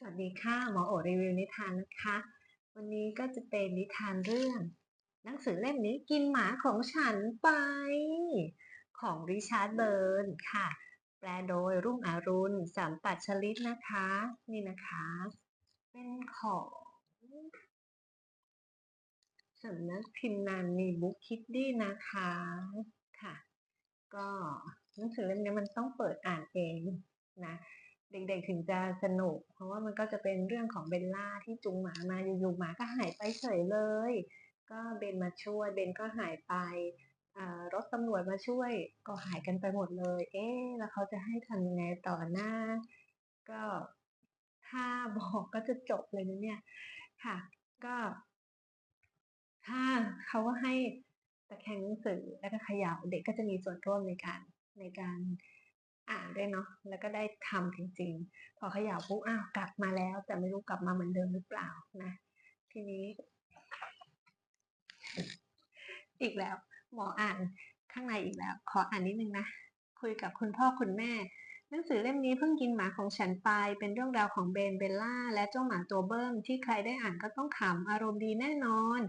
สวัสดีค่ะ หมอโอรีวิวนิทานนะคะ วันนี้ก็จะเป็นนิทานเรื่อง หนังสือเล่มนี้กินหมาของฉันไป ของริชาร์ดเบิร์นค่ะ แปลโดยรุ่งอรุณสามปัดชลิตนะคะ นี่นะคะ เป็นของสำนักพิมพ์นันนีบุ๊กคิดดี้นะคะค่ะ ก็หนังสือเล่มนี้มันต้องเปิดอ่านเองนะ เด็กๆถึงจะสนุก เพราะว่ามันก็จะเป็นเรื่องของเบลล่าที่จูงหมามาอยู่ๆหมาก็หายไปเฉยเลย ก็เบนมาช่วยเบนก็หายไปรถตำรวจมาช่วยก็หายกันไปหมดเลย เอ๊ะแล้วเขาจะให้ทำยังไงต่อหน้า ก็ถ้าบอกก็จะจบเลยนะเนี่ย ค่ะ ก็ถ้าเขาก็ให้ตะแคงหนังสือแล้วก็ขย่าเด็กก็จะมีส่วนร่วมในการในการ อ่านด้วยเนาะแล้วก็ได้ทำจริง ๆ พอเขย่าปุ๊บอ้าวกลับมาแล้ว แต่ไม่รู้กลับมาเหมือนเดิมหรือเปล่านะ ทีนี้ อีกแล้ว หมออ่านข้างในอีกแล้ว ขออ่านนิดนึงนะคุยกับคุณพ่อคุณแม่ หนังสือเล่มนี้เพิ่งกินหมาของฉันไป เป็นเรื่องราวของเบนเบลล่า และเจ้าหมาตัวเบิ้มที่ใครได้อ่านก็ต้องขำอารมณ์ดีแน่นอน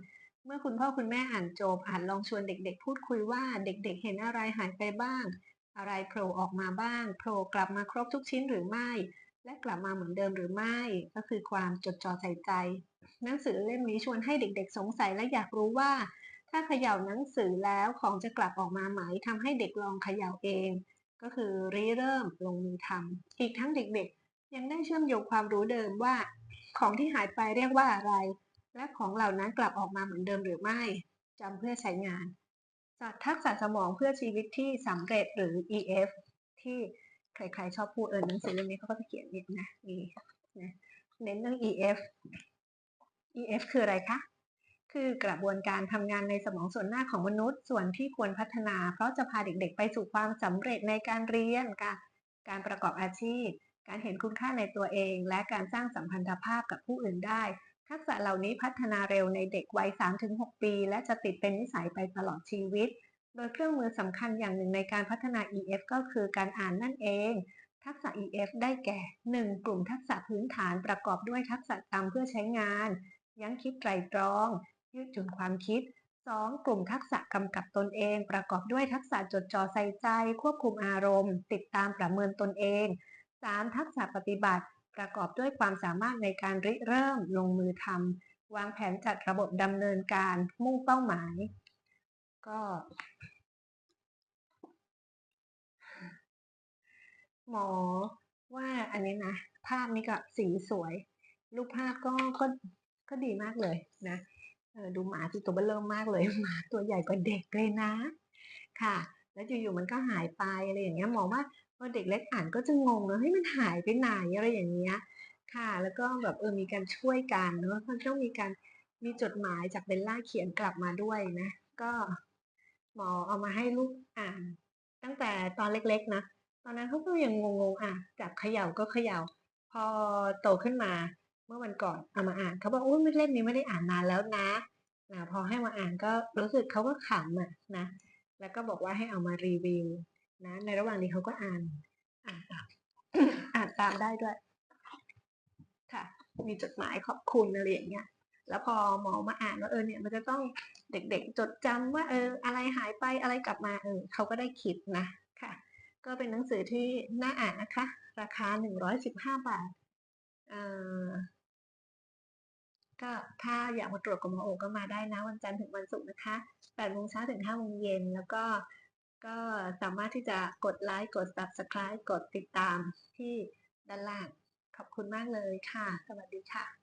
เมื่อคุณพ่อคุณแม่อ่านจบอ่านลองชวนเด็กๆ พูดคุยว่าเด็กๆ เห็นอะไรหายไปบ้าง อะไรโผล่ออกมาบ้างโผล่กลับมาครบทุกชิ้นหรือไม่ และกลับมาเหมือนเดิมหรือไม่ ก็คือความจดจ่อใส่ใจ หนังสือเล่มนี้ชวนให้เด็กๆ สงสัยและอยากรู้ว่า ถ้าเขย่าหนังสือแล้วของจะกลับออกมาไหมทำให้เด็กลองเขย่าเอง ก็คือริเริ่มลงมือทำอีกทั้งเด็กๆ ยังได้เชื่อมโยงความรู้เดิมว่า ของที่หายไปเรียกว่าอะไร และของเหล่านั้นกลับออกมาเหมือนเดิมหรือไม่จำเพื่อใช้งาน จากทักษะสมองเพื่อชีวิตที่สำเร็จหรือ EF ที่ใครๆชอบพูดเออหนังสือเล่มนี้เขาก็จะเขียนเนี่ยนะนี่นะเน้นเรื่อง EF EF คืออะไรคะ คือกระบวนการทำงานในสมองส่วนหน้าของมนุษย์ ส่วนที่ควรพัฒนา เพราะจะพาเด็กๆ ไปสู่ความสำเร็จในการเรียน การการประกอบอาชีพ การเห็นคุณค่าในตัวเอง และการสร้างสัมพันธภาพกับผู้อื่นได้ ทักษะเหล่านี้พัฒนาเร็วในเด็กวัย 3-6 ปี และจะติดเป็นนิสัยไปตลอดชีวิต โดยเครื่องมือสำคัญอย่างหนึ่งในการพัฒนา EF ก็คือการอ่านนั่นเอง ทักษะ EF ได้แก่ 1. กลุ่มทักษะพื้นฐานประกอบด้วยทักษะจำเพื่อใช้งาน ยั้งคิดไตรตรอง ยืดหยุ่นความคิด 2. กลุ่มทักษะกำกับตนเอง ประกอบด้วยทักษะจดจ่อใส่ใจ ควบคุมอารมณ์ ติดตามประเมินตนเอง 3. ทักษะปฏิบัติ ประกอบด้วยความสามารถในการริเริ่มลงมือทำวางแผนจัดระบบดำเนินการมุ่งเป้าหมาย ก็ หมอว่าอันนี้นะ ภาพนี้ก็สีสวย รูปภาพก็ก็ก็ดีมากเลยนะดูหมาที่ตัวเบลเริ่มมากเลยหมาตัวใหญ่กว่าเด็กเลยนะ ค่ะ แล้วอยู่ๆมันก็หายไปอะไรอย่างเงี้ยหมอว่า พอเด็กเล็กอ่านก็จะงงนะเฮ้ยมันหายไปไหนอะไรอย่างเงี้ยค่ะ แล้วก็แบบเออมีการช่วยกันเนอะต้องมีการมีจดหมายจากเบลล่าเขียนกลับมาด้วยนะ ก็หมอเอามาให้ลูกอ่าน ตั้งแต่ตอนเล็กๆนะตอนนั้นเขาก็ยังงงๆอะจับเขย่าก็เขย่า พอโตขึ้นมาเมื่อวันก่อนเอามาอ่านเขาบอกโอ้ยเล่มนี้ไม่ได้อ่านนานแล้วนะนะพอให้มาอ่านก็รู้สึกเขาก็ขำอะนะแล้วก็บอกว่าให้เอามารีวิว นะในระหว่างนี้เขาก็อ่านอ่านตามอ่านตามได้ด้วย ค่ะ มีจดหมายขอบคุณอะไรอย่างเงี้ยแล้วพอหมอมาอ่านว่าเออเนี่ยมันจะต้องเด็กๆ จดจำว่าเอออะไรหายไปอะไรกลับมาเออเขาก็ได้คิดนะค่ะ ก็เป็นหนังสือที่น่าอ่านนะคะ ราคาหนึ่งร้อยสิบห้าบาทเอ่อก็ถ้าอยากมาตรวจกับหมอโอก็มาได้นะ วันจันทร์ถึงวันศุกร์นะคะ8โมงเช้าถึง5โมงเย็นแล้วก็ ก็สามารถที่จะกดไลค์กด subscribe กดติดตามที่ด้านล่าง ขอบคุณมากเลยค่ะ สวัสดีค่ะ